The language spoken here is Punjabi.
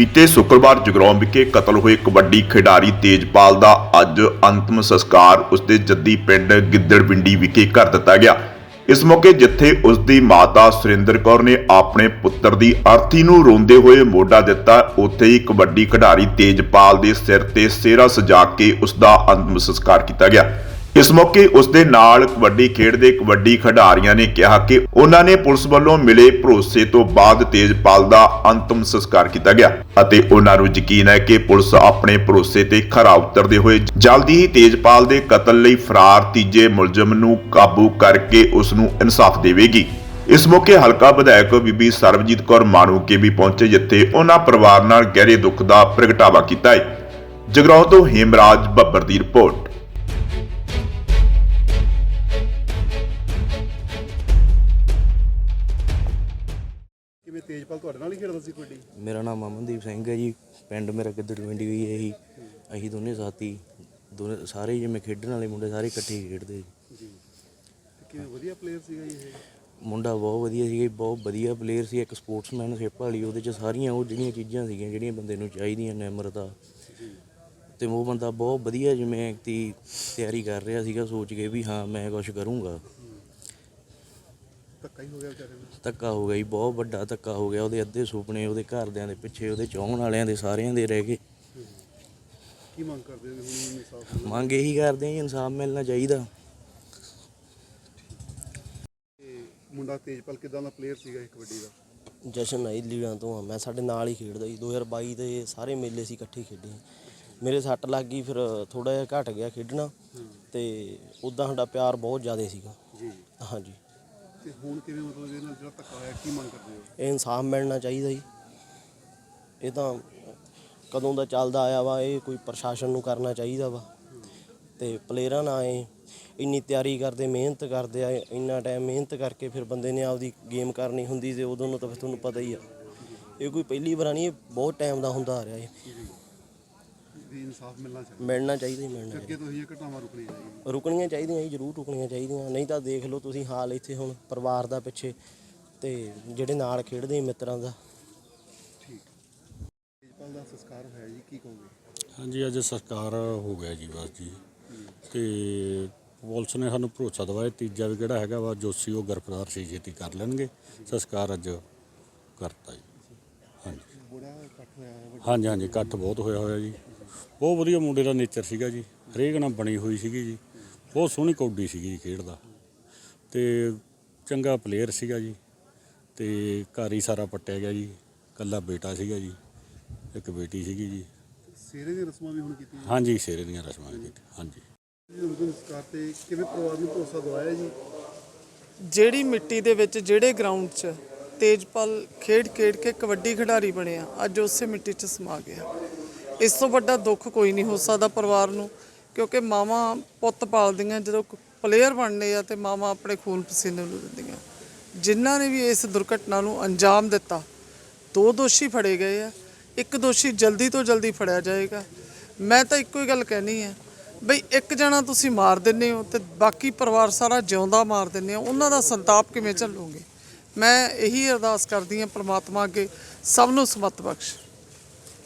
ਬੀਤੇ ਸ਼ੁੱਕਰਵਾਰ ਜਗਰਾਉਂ ਵਿਖੇ ਕਤਲ ਹੋਏ ਕਬੱਡੀ ਖਿਡਾਰੀ ਤੇਜਪਾਲ ਦਾ ਅੱਜ ਅੰਤਮ ਸੰਸਕਾਰ ਉਸਦੇ ਜੱਦੀ ਪਿੰਡ ਗਿੱਦੜਵਿੰਡੀ ਵਿਖੇ ਕਰ ਦਿੱਤਾ ਗਿਆ। ਇਸ ਮੌਕੇ ਜਿੱਥੇ ਉਸ ਦੀ ਮਾਤਾ ਸੁਰਿੰਦਰ ਕੌਰ ਨੇ ਆਪਣੇ ਪੁੱਤਰ ਦੀ ਅਰਥੀ ਨੂੰ ਰੋਂਦੇ ਹੋਏ ਮੋਢਾ ਦਿੱਤਾ, ਉੱਥੇ ਹੀ ਕਬੱਡੀ ਖਿਡਾਰੀ ਤੇਜਪਾਲ ਦੇ ਸਿਰ ਤੇ ਸਿਹਰਾ ਸਜਾ ਕੇ ਉਸ ਦਾ ਅੰਤਮ ਸੰਸਕਾਰ ਕੀਤਾ ਗਿਆ। ਇਸ ਮੌਕੇ ਉਸ ਦੇ ਨਾਲ ਕਬੱਡੀ ਖੇਡ ਦੇ ਕਬੱਡੀ ਖਿਡਾਰੀਆਂ ਨੇ ਕਿਹਾ ਕਿ ਉਹਨਾਂ ਨੇ ਪੁਲਿਸ ਵੱਲੋਂ ਮਿਲੇ ਭਰੋਸੇ ਤੋਂ ਬਾਅਦ ਤੇਜਪਾਲ ਦਾ ਅੰਤਮ ਸੰਸਕਾਰ ਕੀਤਾ ਗਿਆ ਅਤੇ ਉਹਨਾਂ ਨੂੰ ਯਕੀਨ ਹੈ ਕਿ ਪੁਲਿਸ ਆਪਣੇ ਭਰੋਸੇ ਤੇ ਖਰਾ ਉਤਰਦੇ ਹੋਏ ਜਲਦੀ ਹੀ ਤੇਜਪਾਲ ਦੇ ਕਤਲ ਲਈ ਫਰਾਰ ਤੀਜੇ ਮੁਲਜ਼ਮ ਨੂੰ ਕਾਬੂ ਕਰਕੇ ਉਸ ਨੂੰ ਇਨਸਾਫ ਦੇਵੇਗੀ। ਇਸ ਮੌਕੇ ਹਲਕਾ ਵਿਧਾਇਕ ਬੀਬੀ ਸਰਬਜੀਤ ਕੌਰ ਮਾਣੂਕੇ ਵੀ ਪਹੁੰਚੇ, ਜਿੱਥੇ ਉਹਨਾਂ ਪਰਿਵਾਰ ਨਾਲ ਗਹਿਰੇ ਦੁੱਖ ਦਾ ਪ੍ਰਗਟਾਵਾ ਕੀਤਾ ਹੈ। ਜਗਰਾਉਂ ਤੋਂ ਹੇਮਰਾਜ ਬੱਬਰ ਦੀ ਰਿਪੋਰਟ। ਤੇਜਪਾਲ ਤੁਹਾਡੇ ਨਾਲ ਹੀ ਖੇਡਦਾ ਸੀ ਕਬੱਡੀ? ਮੇਰਾ ਨਾਮ ਅਮਨਦੀਪ ਸਿੰਘ ਹੈ ਜੀ। ਪਿੰਡ ਮੇਰਾ ਗਿੱਦੜਵਿੰਡੀ ਵੀ ਇਹੀ ਅਸੀਂ ਦੋਨੇ ਸਾਥੀ ਦੋਨੇ ਸਾਰੇ ਜਿਵੇਂ ਖੇਡਣ ਵਾਲੇ ਮੁੰਡੇ ਸਾਰੇ ਇਕੱਠੇ ਹੀ ਖੇਡਦੇ ਜੀ। ਜੀ। ਕਿਵੇਂ ਵਧੀਆ ਪਲੇਅਰ ਸੀਗਾ ਜੀ ਇਹ? ਮੁੰਡਾ ਬਹੁਤ ਵਧੀਆ ਸੀਗਾ ਜੀ, ਬਹੁਤ ਵਧੀਆ ਪਲੇਅਰ ਸੀ। ਇੱਕ ਸਪੋਰਟਸਮੈਨਸ਼ਿਪ ਵਾਲੀ ਉਹਦੇ ਚ ਸਾਰੀਆਂ ਉਹ ਜਿਹੜੀਆਂ ਚੀਜ਼ਾਂ ਸੀਗੀਆਂ ਜਿਹੜੀਆਂ ਬੰਦੇ ਨੂੰ ਚਾਹੀਦੀਆਂ ਨਿਮਰਤਾ। ਤੇ ਉਹ ਬੰਦਾ ਬਹੁਤ ਵਧੀਆ ਜਿਵੇਂ ਦੀ ਤਿਆਰੀ ਕਰ ਰਿਹਾ ਸੀਗਾ ਸੋਚ ਕੇ ਵੀ ਹਾਂ ਮੈਂ ਕੁਝ ਕਰੂੰਗਾ। ਧੱਕਾ ਹੀ ਹੋ ਗਿਆ ਵਿਚਾਰੇ ਨੂੰ। ਧੱਕਾ ਹੋ ਗਿਆ ਜੀ ਬਹੁਤ ਵੱਡਾ ਧੱਕਾ ਹੋ ਗਿਆ। ਉਹਦੇ ਅੱਧੇ ਸੁਪਨੇ ਉਹਦੇ ਘਰਦਿਆਂ ਦੇ ਪਿੱਛੇ ਉਹਦੇ ਚਾਹਣ ਵਾਲਿਆਂ ਦੇ ਸਾਰਿਆਂ ਦੇ ਰਹਿ ਗਏ। ਕੀ ਮੰਗ ਕਰਦੇ ਹੋ ਹੁਣ ਇਨਸਾਫ ਮੰਗ ਇਹੀ ਕਰਦੇ ਆ ਜੀ ਇਨਸਾਫ ਮਿਲਣਾ ਚਾਹੀਦਾ। ਤੇ ਮੁੰਡਾ ਤੇਜਪਾਲ ਕਿਦਾਂ ਦਾ ਪਲੇਅਰ ਸੀਗਾ ਇਹ ਕਬੱਡੀ ਦਾ? ਜਸ਼ਨ ਹੈ ਲੀੜਾਂ ਤੋਂ ਆ। ਮੈਂ ਸਾਡੇ ਨਾਲ ਹੀ ਖੇਡਦਾ ਜੀ। 2022 ਦੇ ਸਾਰੇ ਮੇਲੇ ਸੀ ਇਕੱਠੇ ਖੇਡੇ ਮੇਰੇ ਸੱਟ ਲੱਗ ਗਈ ਫਿਰ ਥੋੜਾ ਜਿਹਾ ਘਟ ਗਿਆ ਖੇਡਣਾ। ਤੇ ਉਦਾਂ ਸਾਡਾ ਪਿਆਰ ਬਹੁਤ ਜ਼ਿਆਦਾ ਸੀਗਾ। ਜੀ। ਹਾਂਜੀ। ਤੇ ਹੁਣ ਕਿਵੇਂ ਮਤਲਬ ਇਹਦੇ ਨਾਲ ਜਿਹੜਾ ਧੱਕਾ ਹੋਇਆ, ਕੀ ਮੰਗ ਕਰਦੇ ਹੋ? ਇਹ ਇਨਸਾਫ ਮਿਲਣਾ ਚਾਹੀਦਾ ਜੀ। ਇਹ ਤਾਂ ਕਦੋਂ ਦਾ ਚੱਲਦਾ ਆਇਆ ਵਾ, ਇਹ ਕੋਈ ਪ੍ਰਸ਼ਾਸਨ ਨੂੰ ਕਰਨਾ ਚਾਹੀਦਾ ਵਾ। ਤੇ ਪਲੇਅਰਾਂ ਨਾਲ ਇਹ ਇੰਨੀ ਤਿਆਰੀ ਕਰਦੇ, ਮਿਹਨਤ ਕਰਦੇ ਆ, ਇੰਨਾ ਟਾਈਮ ਮਿਹਨਤ ਕਰਕੇ ਫਿਰ ਬੰਦੇ ਨੇ ਆਪਦੀ ਗੇਮ ਕਰਨੀ ਹੁੰਦੀ ਤੇ ਉਦੋਂ ਨੂੰ ਤਾਂ ਫਿਰ ਤੁਹਾਨੂੰ ਪਤਾ ਹੀ ਆ। ਇਹ ਕੋਈ ਪਹਿਲੀ ਵਾਰ ਨਹੀਂ, ਇਹ ਬਹੁਤ ਟਾਈਮ ਦਾ ਹੁੰਦਾ ਆ ਰਿਹਾ ਇਹ। ਵੀ ਇਨਸਾਫ ਮਿਲਣਾ ਚਾਹੀਦਾ। ਮਿਲਣਾ ਚਾਹੀਦਾ ਹੀ ਮਿਲਣਾ ਤੇ ਅੱਗੇ ਤੋਂ ਇਹ ਘਟਨਾਵਾਂ ਰੁਕਣੀਆਂ ਚਾਹੀਦੀਆਂ। ਚਾਹੀਦਾ ਰੁਕਣੀਆਂ ਚਾਹੀਦੀਆਂ ਜੀ ਜ਼ਰੂਰ ਰੁਕਣੀਆਂ ਚਾਹੀਦੀਆਂ। ਨਹੀਂ ਤਾਂ ਦੇਖ ਲਓ ਤੁਸੀਂ ਹਾਲ ਇੱਥੇ ਹੁਣ ਪਰਿਵਾਰ ਦਾ ਪਿੱਛੇ ਤੇ ਜਿਹੜੇ ਨਾਲ ਖੇਡਦੇ ਮਿੱਤਰਾਂ ਦਾ। ਠੀਕ। ਤੇਜਪਾਲ ਦਾ ਸੰਸਕਾਰ ਹੋਇਆ ਜੀ ਕੀ ਕਹੋਗੇ? ਹਾਂਜੀ ਅੱਜ ਸਰਕਾਰ ਹੋ ਗਿਆ ਜੀ ਬਸ ਜੀ। ਤੇ ਪੁਲਿਸ ਨੇ ਸਾਨੂੰ ਭਰੋਸਾ ਦਵਾਇਆ ਤੀਜਾ ਵੀ ਕਿਹੜਾ ਹੈਗਾ ਵਾ ਜੋਸ਼ੀ ਉਹ ਗ੍ਰਿਫਤਾਰ ਸੀ ਛੇਤੀ ਕਰ ਲੈਣਗੇ। ਸੰਸਕਾਰ ਅੱਜ ਕਰਤਾ ਜੀ। ਬੜਾ ਇਕੱਠ ਹੋਇਆ ਹੈ ਹਾਂਜੀ ਹਾਂਜੀ ਇਕੱਠ ਬਹੁਤ ਹੋਇਆ ਹੋਇਆ ਜੀ। ਬਹੁਤ ਵਧੀਆ ਮੁੰਡੇ ਦਾ ਨੇਚਰ ਸੀਗਾ ਜੀ। ਹਰੇਕ ਨਾਲ ਬਣੀ ਹੋਈ ਸੀਗੀ ਜੀ। ਬਹੁਤ ਸੋਹਣੀ ਕੌਡੀ ਸੀਗੀ ਜੀ ਖੇਡਦਾ ਤੇ ਚੰਗਾ ਪਲੇਅਰ ਸੀਗਾ ਜੀ। ਤੇ ਘਰ ਹੀ ਸਾਰਾ ਪੱਟਿਆ ਗਿਆ ਜੀ। ਕੱਲਾ ਬੇਟਾ ਸੀਗਾ ਜੀ। ਇੱਕ ਬੇਟੀ ਸੀਗੀ ਜੀ। ਸੇਰੇ ਦੀਆਂ ਰਸਮਾਂ ਵੀ ਹੁਣ ਕੀਤੀਆਂ ਹਾਂਜੀ ਸ਼ੇਰੇ ਦੀਆਂ ਰਸਮਾਂ ਜੀ ਹਾਂਜੀ। ਜੀ ਅੰਤਿਮ ਸੰਸਕਾਰ ਤੇ ਕਿਵੇਂ ਪਰਿਵਾਰ ਨੂੰ ਭਰੋਸਾ ਦਵਾਇਆ ਜੀ? ਜਿਹੜੀ ਮਿੱਟੀ ਦੇ ਵਿੱਚ ਜਿਹੜੇ ਗਰਾਊਂਡ 'ਚ ਤੇਜਪਾਲ ਖੇਡ ਖੇਡ ਕੇ ਕਬੱਡੀ ਖਿਡਾਰੀ ਬਣਿਆ ਅੱਜ ਉਸੇ ਮਿੱਟੀ 'ਚ ਸਮਾ ਗਿਆ। ਇਸ ਤੋਂ ਵੱਡਾ ਦੁੱਖ ਕੋਈ ਨਹੀਂ ਹੋ ਸਕਦਾ ਪਰਿਵਾਰ ਨੂੰ, ਕਿਉਂਕਿ ਮਾਵਾਂ ਪੁੱਤ ਪਾਲਦੀਆਂ, ਜਦੋਂ ਪਲੇਅਰ ਬਣਨੇ ਆ ਤੇ ਮਾਵਾਂ ਆਪਣੇ ਖੂਨ ਪਸੀਨੇ ਨੂੰ ਦਿੰਦੀਆਂ। ਜਿਨ੍ਹਾਂ ਨੇ ਵੀ ਇਸ ਦੁਰਘਟਨਾ ਨੂੰ ਅੰਜਾਮ ਦਿੱਤਾ, ਦੋ ਦੋਸ਼ੀ ਫੜੇ ਗਏ ਆ। ਇੱਕ ਦੋਸ਼ੀ ਜਲਦੀ ਤੋਂ ਜਲਦੀ ਫੜਿਆ ਜਾਏਗਾ। ਮੈਂ ਤਾਂ ਇੱਕੋ ਹੀ ਗੱਲ ਕਹਿਣੀ ਹੈ ਬਈ ਇੱਕ ਜਣਾ ਤੁਸੀਂ ਮਾਰ ਦਿੰਦੇ ਹੋ ਤੇ ਬਾਕੀ ਪਰਿਵਾਰ ਸਾਰਾ ਜਿਉਂਦਾ ਮਾਰ ਦਿੰਦੇ ਹੋ, ਉਹਨਾਂ ਦਾ ਸੰਤਾਪ ਕਿਵੇਂ ਝੱਲੋਗੇ? ਮੈਂ ਇਹੀ ਅਰਦਾਸ ਕਰਦੀ ਹਾਂ ਪ੍ਰਮਾਤਮਾ ਅੱਗੇ ਸਭ ਨੂੰ ਸਮਤ ਬਖਸ਼।